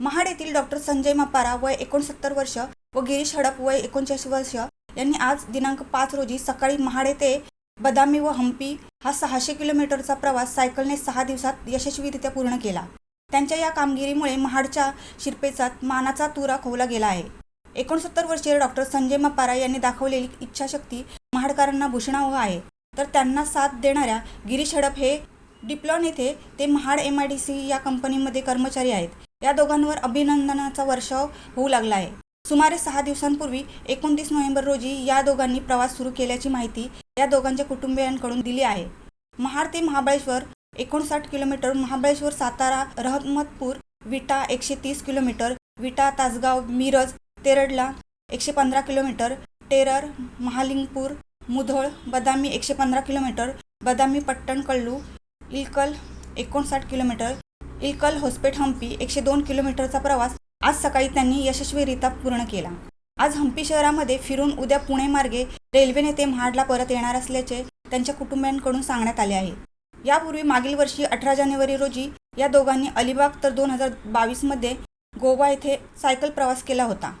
महाड येथील डॉक्टर संजय मपारा वय एकोणसत्तर वर्ष व गिरीश हडप वय एकोणचाळीस वर्ष यांनी आज दिनांक पाच रोजी सकाळी महाड येथे बदामी व हम्पी हा सहाशे किलोमीटरचा प्रवास सायकलने सहा दिवसात यशस्वीरित्या पूर्ण केला. त्यांच्या या कामगिरीमुळे महाडच्या शिरपेचात मानाचा तुरा खोवला गेला आहे. एकोणसत्तर वर्षीय डॉक्टर संजय मपारा यांनी दाखवलेली इच्छाशक्ती महाडकरांना भूषणावह आहे. तर त्यांना साथ देणाऱ्या गिरीश हडप हे डिप्लॉन येथे ते Mahad M I D C या कंपनीमध्ये कर्मचारी आहेत. या दोघांवर अभिनंदनाचा वर्षाव होऊ लागला आहे. सुमारे सहा दिवसांपूर्वी एकोणतीस नोव्हेंबर रोजी या दोघांनी प्रवास सुरू केल्याची माहिती या दोघांच्या कुटुंबियांकडून दिली आहे. महाड ते महाबळेश्वर एकोणसाठ किलोमीटर महाबळेश्वर सातारा रहमतपूर विटा एकशे तीस किलोमीटर विटा तासगाव मिरज तेरडला एकशे पंधरा किलोमीटर टेरर महालिंगपूर मुधोळ बदामी एकशे पंधरा किलोमीटर बदामी पट्टण कल्लू इलकल एकोणसाठ किलोमीटर इकल होस्पेट हम्पी एकशे दोन किलोमीटरचा प्रवास आज सकाळी त्यांनी यशस्वीरित्या पूर्ण केला. आज हम्पी शहरामध्ये फिरून उद्या पुणे मार्गे रेल्वेने ते महाडला परत येणार असल्याचे त्यांच्या कुटुंबियांकडून सांगण्यात आले आहे. यापूर्वी मागील वर्षी अठरा जानेवारी रोजी या दोघांनी अलिबाग तर दोन हजार बावीसमध्ये गोवा येथे सायकल प्रवास केला होता.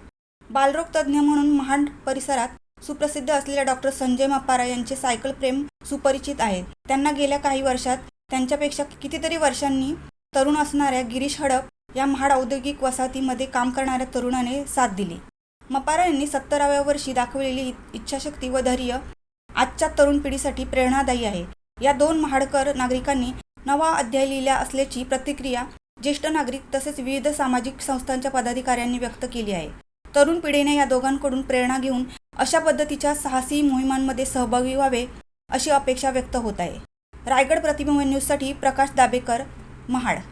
बालरोग तज्ज्ञ म्हणून महाड परिसरात सुप्रसिद्ध असलेल्या डॉक्टर संजय मपारा यांचे सायकल प्रेम सुपरिचित आहेत त्यांना गेल्या काही वर्षात त्यांच्यापेक्षा कितीतरी वर्षांनी तरुण असणाऱ्या गिरीश हडप या महाड औद्योगिक वसाहतीमध्ये काम करणाऱ्या तरुणाने साथ दिली. मपारा यांनी सत्तराव्या वर्षी दाखवलेली इच्छाशक्ती व धैर्य आजच्या तरुण पिढीसाठी प्रेरणादायी आहे. या दोन महाडकर नागरिकांनी नवा अध्याय लिहिला असल्याची प्रतिक्रिया ज्येष्ठ नागरिक तसेच विविध सामाजिक संस्थांच्या पदाधिकाऱ्यांनी व्यक्त केली आहे. तरुण पिढीने या दोघांकडून प्रेरणा घेऊन अशा पद्धतीच्या साहसी मोहिमांमध्ये सहभागी व्हावे अशी अपेक्षा व्यक्त होत आहे. रायगड प्रतिबिंब न्यूजसाठी प्रकाश दाबेकर महाड.